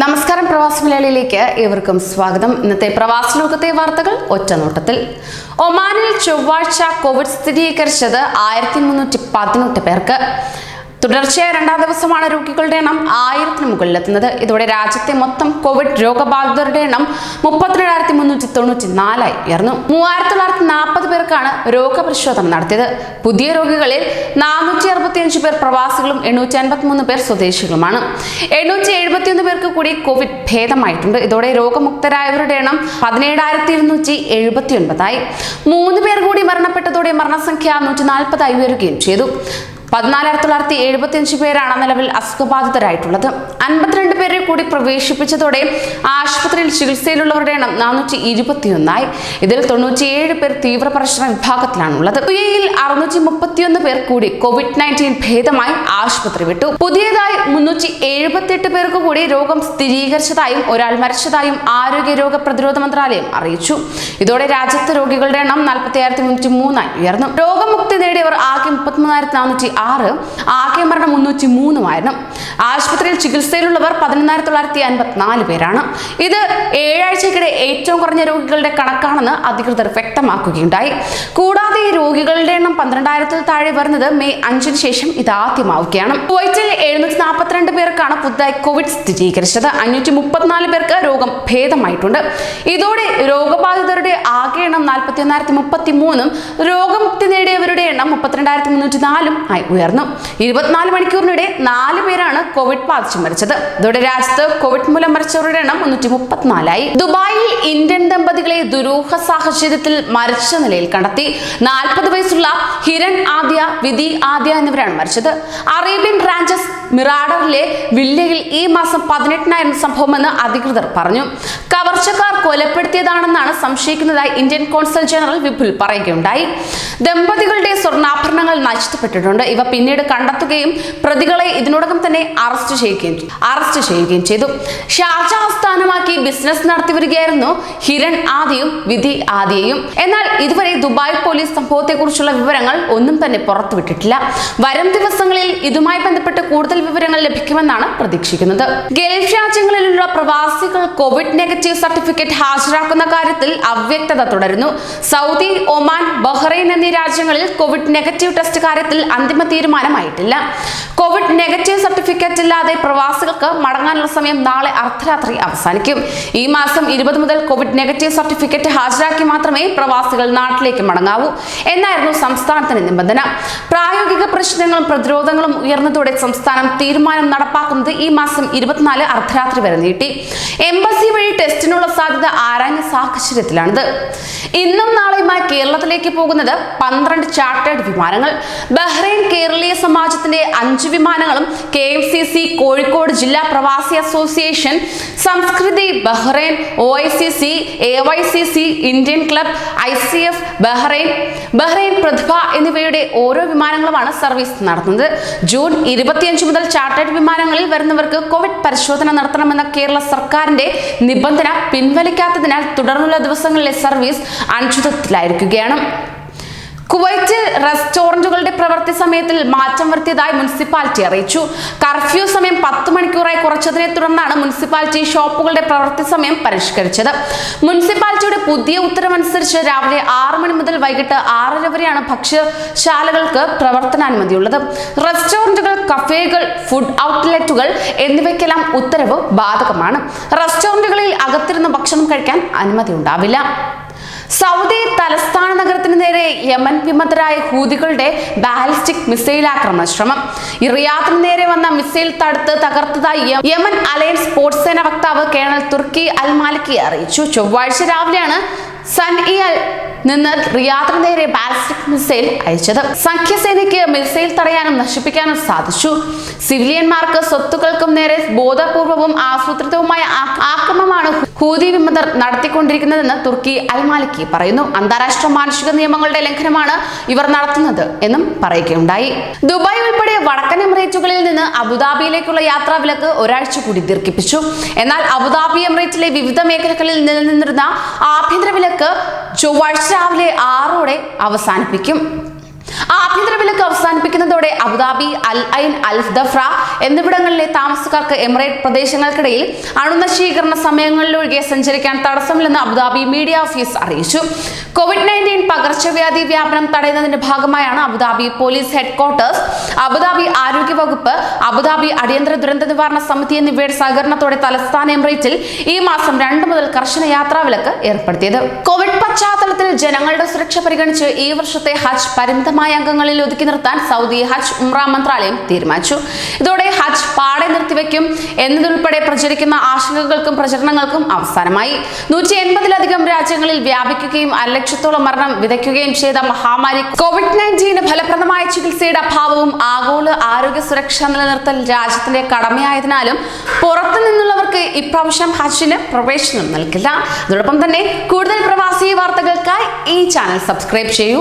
നമസ്കാരം പ്രവാസ മലയാളിയിലേക്ക് ഏവർക്കും സ്വാഗതം. ഇന്നത്തെ പ്രവാസ ലോകത്തെ വാർത്തകൾ ഒറ്റനോട്ടത്തിൽ. ഒമാനിൽ ചൊവ്വാഴ്ച കോവിഡ് സ്ഥിരീകരിച്ചത് ആയിരത്തി മുന്നൂറ്റി പതിനെട്ട് പേർക്ക്. തുടർച്ചയായ രണ്ടാം ദിവസമാണ് രോഗികളുടെ എണ്ണം ആയിരത്തിന് മുകളിലെത്തുന്നത്. ഇതോടെ രാജ്യത്തെ മൊത്തം കോവിഡ് രോഗബാധിതരുടെ എണ്ണം മുപ്പത്തിരണ്ടായിരത്തി മുന്നൂറ്റി തൊണ്ണൂറ്റി നാലായി ഉയർന്നു. മൂവായിരത്തി തൊള്ളായിരത്തി നാൽപ്പത് പേർക്കാണ് രോഗപരിശോധന നടത്തിയത്. പുതിയ രോഗികളിൽ നാനൂറ്റി അറുപത്തിയഞ്ച് പേർ പ്രവാസികളും എണ്ണൂറ്റി അൻപത്തിമൂന്ന് പേർ സ്വദേശികളുമാണ്. എണ്ണൂറ്റി എഴുപത്തിയൊന്ന് പേർക്ക് കൂടി കോവിഡ് ഭേദമായിട്ടുണ്ട്. ഇതോടെ രോഗമുക്തരായവരുടെ എണ്ണം പതിനേഴായിരത്തി ഇരുന്നൂറ്റി എഴുപത്തി ഒൻപതായി മൂന്ന് പേർ കൂടി മരണപ്പെട്ടതോടെ മരണസംഖ്യ നൂറ്റി നാൽപ്പതായി ഉയരുകയും ചെയ്തു പതിനാലായിരത്തി തൊള്ളായിരത്തി എഴുപത്തി അഞ്ച് പേരാണ് നിലവിൽ അസുഖബാധിതരായിട്ടുള്ളത്. അൻപത്തിരണ്ട് പേരെ കൂടി പ്രവേശിപ്പിച്ചതോടെ ആശുപത്രിയിൽ ചികിത്സയിലുള്ളവരുടെ എണ്ണം നാനൂറ്റി ഇരുപത്തിയൊന്നായി ഇതിൽ തൊണ്ണൂറ്റിയേഴ് പേർ തീവ്രപ്രശ്ന വിഭാഗത്തിലാണുള്ളത്. പുയയിൽ അറുന്നൂറ്റി മുപ്പത്തിയൊന്ന് പേർ കൂടി കോവിഡ് നയന്റീൻ ഭേദമായി ആശുപത്രി വിട്ടു. പുതിയതായി മുന്നൂറ്റി എഴുപത്തിയെട്ട് പേർക്ക് കൂടി രോഗം സ്ഥിരീകരിച്ചതായും ഒരാൾ മരിച്ചതായും ആരോഗ്യ രോഗ പ്രതിരോധ മന്ത്രാലയം അറിയിച്ചു. ഇതോടെ രാജ്യത്തെ രോഗികളുടെ എണ്ണം നാൽപ്പത്തി ആയിരത്തി മുന്നൂറ്റി മൂന്നായി ഉയർന്നു. രോഗമുക്തി നേടിയവർ ആകെ മുപ്പത്തിമൂന്നായിരത്തി നാനൂറ്റി ആറ് ആകെ മരണം മുന്നൂറ്റി മൂന്നുമായിരുന്നു ആശുപത്രിയിൽ ചികിത്സയിലുള്ളവർ പതിനൊന്നായിരത്തി തൊള്ളായിരത്തി അൻപത്തിനാല് പേരാണ്. ഇത് ഏഴാഴ്ചക്കിടെ ഏറ്റവും കുറഞ്ഞ രോഗികളുടെ കണക്കാണെന്ന് അധികൃതർ വ്യക്തമാക്കുകയുണ്ടായി. കൂടാതെ ഈ രോഗികളുടെ എണ്ണം പന്ത്രണ്ടായിരത്തിൽ താഴെ വരുന്നത് മെയ് അഞ്ചിന് ശേഷം ഇത് ആദ്യമാവുകയാണ്. കുവൈറ്റിൽ എഴുന്നൂറ്റി നാൽപ്പത്തിരണ്ട് പേർക്കാണ് പുതുതായി കോവിഡ് സ്ഥിരീകരിച്ചത്. അഞ്ഞൂറ്റി മുപ്പത്തിനാല് പേർക്ക് രോഗം ഭേദമായിട്ടുണ്ട്. ഇതോടെ രോഗബാധിതരുടെ ആകെ എണ്ണം നാൽപ്പത്തി ഒന്നായിരത്തി മുപ്പത്തി മൂന്നും നേടിയവരുടെ എണ്ണം മുപ്പത്തിരണ്ടായിരത്തി മുന്നൂറ്റി നാലും ആയി ഉയർന്നു. ഇരുപത്തിനാല് മണിക്കൂറിനിടെ നാല് പേരാണ് കോവിഡ് ബാധിച്ചു മരിച്ചത്. ഇതോടെ രാജ്യത്ത് കോവിഡ് മൂലം മരിച്ചവരുടെ എണ്ണം മുന്നൂറ്റി മുപ്പത്തിനാലായി ദുബായിൽ ഇന്ത്യൻ ദമ്പതികളെ ദുരൂഹ സാഹചര്യത്തിൽ മരിച്ച നിലയിൽ കണ്ടെത്തി. നാൽപ്പത് വയസ്സുള്ള ഹിരൺ ആദ്യ വിധി ആദ്യ എന്നിവരാണ് മരിച്ചത്. അറേബ്യൻ റാഞ്ചസ് മിറാഡറിലെ വില്ലയിൽ ഈ മാസം പതിനെട്ടിനായിരുന്നു സംഭവമെന്ന് അധികൃതർ പറഞ്ഞു. കവർച്ചക്കാർ കൊലപ്പെടുത്തിയതാണെന്നാണ് സംശയിക്കുന്നതായി ഇന്ത്യൻ കോൺസൽ ജനറൽ വിപുൽ പറയുകയുണ്ടായി. ദമ്പതികളുടെ സ്വർണാഭരണങ്ങൾ നഷ്ടപ്പെട്ടിട്ടുണ്ട്. ഇവ പിന്നീട് കണ്ടെത്തുകയും പ്രതികളെ ഇതിനോടകം തന്നെ അറസ്റ്റ് ചെയ്യുകയും അറസ്റ്റ് ചെയ്യുകയും ചെയ്തു. ഷാർജ ആസ്ഥാനമാക്കി ബിസിനസ് നടത്തി വരികയായിരുന്നു ഹിരൺ ആദിയും വിധി ആദ്യയും. എന്നാൽ ഇതുവരെ ദുബായ് പോലീസ് സംഭവത്തെക്കുറിച്ചുള്ള വിവരങ്ങൾ ഒന്നും തന്നെ പുറത്തുവിട്ടിട്ടില്ല. വരും ദിവസങ്ങളിൽ ഇതുമായി ബന്ധപ്പെട്ട് കൂടുതൽ വിവരങ്ങൾ ലഭിക്കുമെന്നാണ് പ്രതീക്ഷിക്കുന്നത്. ഗൾഫ് രാജ്യങ്ങളിലുള്ള പ്രവാസികൾ കോവിഡ് നെഗറ്റീവ് സർട്ടിഫിക്കറ്റ് ഹാജരാക്കുന്ന കാര്യത്തിൽ അവ്യക്തത തുടരുന്നു. സൗദി ഒമാൻ ബഹ്റൈൻ എന്നീ രാജ്യങ്ങളിൽ കോവിഡ് നെഗറ്റീവ് ടെസ്റ്റ് കാര്യത്തിൽ അന്തിമ തീരുമാനമായിട്ടില്ല. കോവിഡ് നെഗറ്റീവ് സർട്ടിഫിക്കറ്റ് ഇല്ലാതെ പ്രവാസികൾക്ക് മടങ്ങാനുള്ള സമയം നാളെ അർദ്ധരാത്രി അവസാനിക്കും. ഈ മാസം ഇരുപത് മുതൽ കോവിഡ് നെഗറ്റീവ് സർട്ടിഫിക്കറ്റ് ഹാജരാക്കി മാത്രമേ പ്രവാസികൾ നാട്ടിലേക്ക് മടങ്ങാവൂ. എന്നായിരുന്നു സംസ്ഥാനത്തിന്റെ നിബന്ധന. പ്രായോഗിക പ്രശ്നങ്ങളും പ്രതിരോധങ്ങളും ഉയർന്നതോടെ സംസ്ഥാനം തീരുമാനം നടപ്പാക്കുന്നത് ഈ മാസം ഇരുപത്തിനാല് അർദ്ധരാത്രി വരെ നീട്ടി. എംബസി വഴി ടെസ്റ്റിനുള്ള സാധ്യത ആരാഞ്ഞ സാഹചര്യത്തിലാണിത്. ഇന്നും നാളെയുമായി കേരളത്തിലേക്ക് പോകുന്നത് പന്ത്രണ്ട് ചാർട്ടേഡ് വിമാനങ്ങൾ. ബഹ്റൈൻ കേരളീയ സമാജത്തിന്റെ അഞ്ച് വിമാനങ്ങളും K M C C Kozhikode ജില്ലാ പ്രവാസി association Samskriti Bahrain O I C C A Y C C Indian Club I C F Bahrain Bahrain Prathibha എന്നിവയുടെ ഓരോ വിമാനങ്ങളുമാണ് സർവീസ് നടത്തുന്നത്. ജൂൺ ഇരുപത്തിയഞ്ച് മുതൽ ചാർട്ടേഡ് വിമാനങ്ങളിൽ വരുന്നവർക്ക് കോവിഡ് പരിശോധന നടത്തണമെന്ന കേരള സർക്കാരിന്റെ നിബന്ധന പിൻവലിക്കാത്തതിനാൽ തുടർന്നുള്ള ദിവസങ്ങളിലെ സർവീസ് അനിശ്ചിതത്വത്തിലായിരിക്കുകയാണ്. കുവൈറ്റ് റെസ്റ്റോറന്റുകളുടെ പ്രവൃത്തി സമയത്തിൽ മാറ്റം വരുത്തിയതായി മുനിസിപ്പാലിറ്റി അറിയിച്ചു. കർഫ്യൂ സമയം പത്ത് മണിക്കൂറായി കുറച്ചതിനെ തുടർന്നാണ് മുനിസിപ്പാലിറ്റി ഷോപ്പുകളുടെ പ്രവൃത്തി സമയം പരിഷ്കരിച്ചത്. മുനിസിപ്പാലിറ്റിയുടെ പുതിയ ഉത്തരവനുസരിച്ച് രാവിലെ ആറ് മണി മുതൽ വൈകിട്ട് ആറര വരെയാണ് ഭക്ഷ്യശാലകൾക്ക് പ്രവർത്തനാനുമതിയുള്ളത്. റെസ്റ്റോറന്റുകൾ കഫേകൾ ഫുഡ് ഔട്ട്ലെറ്റുകൾ എന്നിവയ്ക്കെല്ലാം ഉത്തരവ് ബാധകമാണ്. റെസ്റ്റോറന്റുകളിൽ അകത്തിരുന്ന് ഭക്ഷണം കഴിക്കാൻ അനുമതി ഉണ്ടാവില്ല സൗദി തലസ്ഥാന നഗരത്തിന് നേരെ യമൻ വിമതരായ ഹൂതികളുടെ ബാലിസ്റ്റിക് മിസൈൽ ആക്രമണ ശ്രമം റിയാദിന് നേരെ വന്ന മിസൈൽ തടുത്ത് തകർത്തതായി യമൻ അലയൻസ് സ്പോർട്സ് സേന വക്താവ് കേണൽ തുർക്കി അൽ മാലിക്കി അറിയിച്ചു. ചൊവ്വാഴ്ച രാവിലെയാണ് സൻഇയൽ നിന്ന് റിയാദിന് നേരെ ബാലിസ്റ്റിക് മിസൈൽ അയച്ചത്. സഖ്യസേനയ്ക്ക് മിസൈൽ തടയാനും നശിപ്പിക്കാനും സാധിച്ചു. സിവിലിയന്മാർക്ക് സ്വത്തുക്കൾക്കും നേരെ ബോധപൂർവവും ആസൂത്രിതവുമായ ആക്രമണമാണ് ഹൂതി വിമതർ നടത്തിക്കൊണ്ടിരിക്കുന്നതെന്ന് തുർക്കി അൽമാലിക്കി പറയുന്നു. അന്താരാഷ്ട്ര മാനുഷിക നിയമങ്ങളുടെ ലംഘനമാണ് ഇവർ നടത്തുന്നത് എന്നും പറയുകയുണ്ടായി. ദുബായ് ഉൾപ്പെടെ വടക്കൻ എമിറേറ്റുകളിൽ നിന്ന് അബുദാബിയിലേക്കുള്ള യാത്രാ വിലക്ക് ഒരാഴ്ച കൂടി ദീർഘിപ്പിച്ചു. എന്നാൽ അബുദാബി എമിറേറ്റിലെ വിവിധ മേഖലകളിൽ നിലനിന്നിരുന്ന ആഭ്യന്തര വിലക്ക് ചൊവ്വാഴ്ച രാവിലെ ആറോടെ അവസാനിപ്പിക്കും. ആഭ്യന്തര വിലക്ക് അവസാനിപ്പിക്കുന്നതോടെ അബുദാബി അൽ ഐൻ അൽ ദഫ്ര എന്നിവിടങ്ങളിലെ താമസക്കാർക്ക് എമിറേറ്റ് പ്രദേശങ്ങൾക്കിടയിൽ അണുനശീകരണ സമയങ്ങളിലൊഴികെ സഞ്ചരിക്കാൻ തടസ്സമില്ലെന്ന് അബുദാബി മീഡിയ ഓഫീസ് അറിയിച്ചു. കോവിഡ് നയന്റീൻ പകർച്ചവ്യാധി വ്യാപനം തടയുന്നതിന്റെ ഭാഗമായാണ് അബുദാബി പോലീസ് ഹെഡ്ക്വാർട്ടേഴ്സ് അബുദാബി ആരോഗ്യ വകുപ്പ് അബുദാബി അടിയന്തര ദുരന്ത നിവാരണ സമിതി എന്നിവയുടെ സഹകരണത്തോടെ തലസ്ഥാന എമിറേറ്റിൽ ഈ മാസം രണ്ട് മുതൽ കർശന യാത്രാ വിലക്ക് ഏർപ്പെടുത്തിയത്. കോവിഡ് പശ്ചാത്തലത്തിൽ ജനങ്ങളുടെ സുരക്ഷ പരിഗണിച്ച് ഈ വർഷത്തെ ഹജ്ജ് പരിമിതമായ അംഗങ്ങളിൽ ഒതുക്കി നിർത്താൻ സൗദി ഹജ്ജ് ഉംറ മന്ത്രാലയം തീരുമാനിച്ചു. ഇതോടെ ഹജ്ജ് പാടെ നിർത്തിവെക്കും എന്നതുൾപ്പെടെ പ്രചരിക്കുന്ന ആശങ്കകൾക്കും പ്രചരണങ്ങൾക്കും അവസാനമായി. നൂറ്റി എൺപതിലധികം രാജ്യങ്ങളിൽ വ്യാപിക്കുകയും അരലക്ഷത്തോളം മരണം വിതയ്ക്കുകയും ചെയ്ത മഹാമാരി കോവിഡ് നയന്റീന് ഫലപ്രദമായ ചികിത്സയുടെ അഭാവവും ആഗോള ആരോഗ്യ സുരക്ഷ നിലനിർത്തൽ രാജ്യത്തിന്റെ കടമയായതിനാലും പുറത്തു ഇപ്രാവശ്യം ഹജ്ജിന് പ്രവേശനം നൽകില്ല. അതോടൊപ്പം തന്നെ കൂടുതൽ പ്രവാസി വാർത്തകൾക്കായി ഈ ചാനൽ സബ്സ്ക്രൈബ് ചെയ്യൂ.